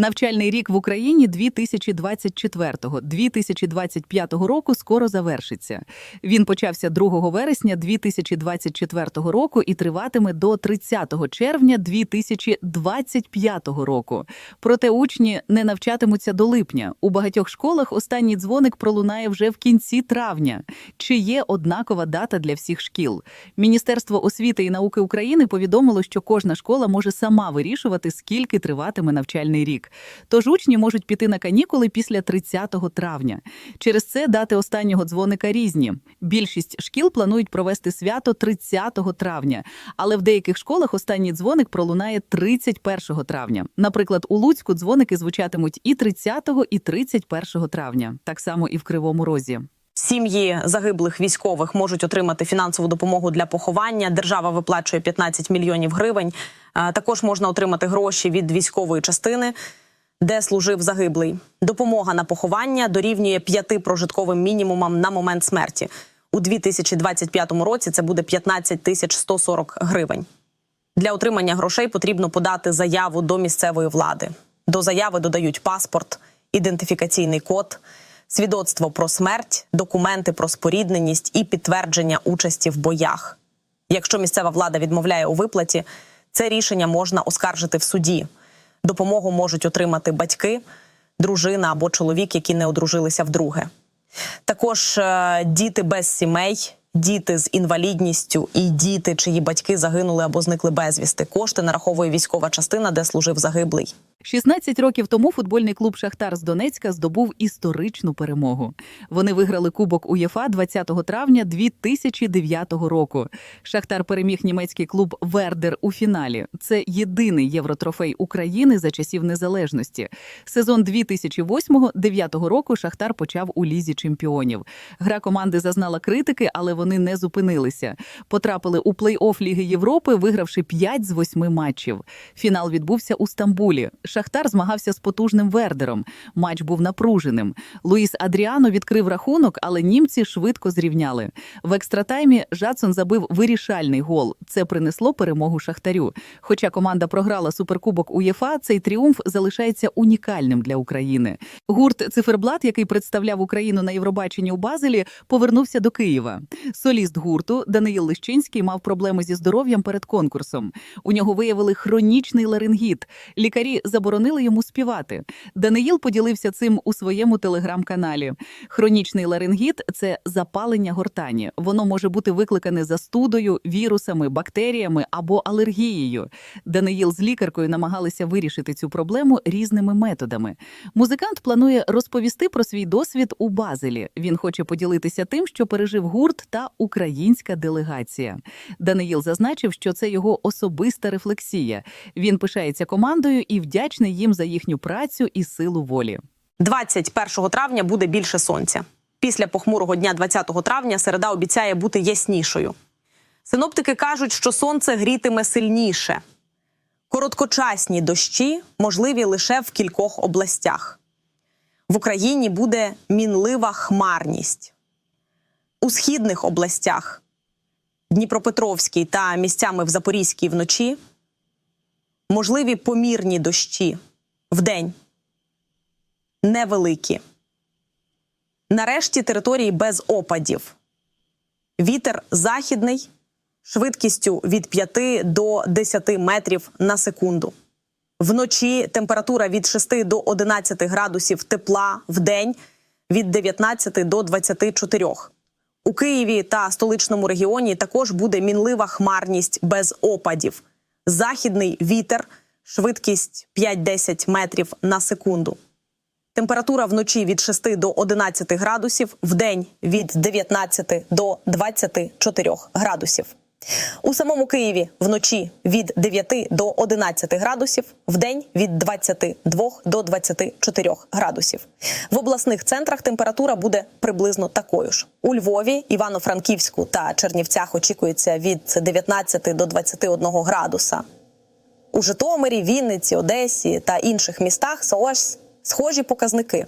Навчальний рік в Україні 2024-2025 року скоро завершиться. Він почався 2 вересня 2024 року і триватиме до 30 червня 2025 року. Проте учні не навчатимуться до липня. У багатьох школах останній дзвоник пролунає вже в кінці травня. Чи є однакова дата для всіх шкіл? Міністерство освіти і науки України повідомило, що кожна школа може сама вирішувати, скільки триватиме навчальний рік. Тож учні можуть піти на канікули після 30 травня. Через це дати останнього дзвоника різні. Більшість шкіл планують провести свято 30 травня, але в деяких школах останній дзвоник пролунає 31 травня. Наприклад, у Луцьку дзвоники звучатимуть і 30, і 31 травня, так само і в Кривому Розі. Сім'ї загиблих військових можуть отримати фінансову допомогу для поховання. Держава виплачує 15 мільйонів гривень. Е, Також можна отримати гроші від військової частини, де служив загиблий. Допомога на поховання дорівнює п'яти прожитковим мінімумам на момент смерті. У 2025 році це буде 15 тисяч 140 гривень. Для отримання грошей потрібно подати заяву до місцевої влади. До заяви додають паспорт, ідентифікаційний код, свідоцтво про смерть, документи про спорідненість і підтвердження участі в боях. Якщо місцева влада відмовляє у виплаті, це рішення можна оскаржити в суді. Допомогу можуть отримати батьки, дружина або чоловік, які не одружилися вдруге. Також е, діти без сімей, діти з інвалідністю і діти, чиї батьки загинули або зникли безвісти. Кошти нараховує військова частина, де служив загиблий. 16 років тому футбольний клуб Шахтар з Донецька здобув історичну перемогу. Вони виграли кубок УЄФА 20 травня 2009 року. Шахтар переміг німецький клуб Вердер у фіналі. Це єдиний євротрофей України за часів незалежності. Сезон 2008-2009 року Шахтар почав у лізі чемпіонів. Гра команди зазнала критики, але вони не зупинилися. Потрапили у плей-офф Ліги Європи, вигравши 5 з 8 матчів. Фінал відбувся у Стамбулі. Шахтар змагався з потужним Вердером. Матч був напруженим. Луїс Адріано відкрив рахунок, але німці швидко зрівняли. В екстратаймі Жадсон забив вирішальний гол. Це принесло перемогу Шахтарю. Хоча команда програла суперкубок УЄФА, цей тріумф залишається унікальним для України. Гурт Циферблат, який представляв Україну на Євробаченні у Базелі, повернувся до Києва. Соліст гурту Даниїл Лищинський мав проблеми зі здоров'ям перед конкурсом. У нього виявили хронічний ларингіт. Лікарі заборонили йому співати. Даниїл поділився цим у своєму телеграм-каналі. Хронічний ларингіт це запалення гортані. Воно може бути викликане застудою, вірусами, бактеріями або алергією. Даниїл з лікаркою намагалися вирішити цю проблему різними методами. Музикант планує розповісти про свій досвід у Базелі. Він хоче поділитися тим, що пережив гурт та українська делегація. Даниїл зазначив, що це його особиста рефлексія. Він пишається командою і вдячний їм за їхню працю і силу волі. 21 травня буде більше сонця. Після похмурого дня 20 травня середа обіцяє бути яснішою. Синоптики кажуть, що сонце грітиме сильніше. Короткочасні дощі можливі лише в кількох областях. В Україні буде мінлива хмарність. У східних областях Дніпропетровській та місцями в Запорізькій вночі можливі помірні дощі вдень невеликі. Нарешті території без опадів. Вітер західний швидкістю від 5 до 10 метрів на секунду. Вночі температура від 6 до 11 градусів тепла в день від 19 до 24. У Києві та столичному регіоні також буде мінлива хмарність без опадів. Західний вітер, швидкість 5-10 метрів на секунду. Температура вночі від 6 до 11 градусів, вдень від 19 до 24 градусів. У самому Києві вночі від 9 до 11 градусів, вдень від 22 до 24 градусів. В обласних центрах температура буде приблизно такою ж. У Львові, Івано-Франківську та Чернівцях очікується від 19 до 21 градуса. У Житомирі, Вінниці, Одесі та інших містах ось схожі показники.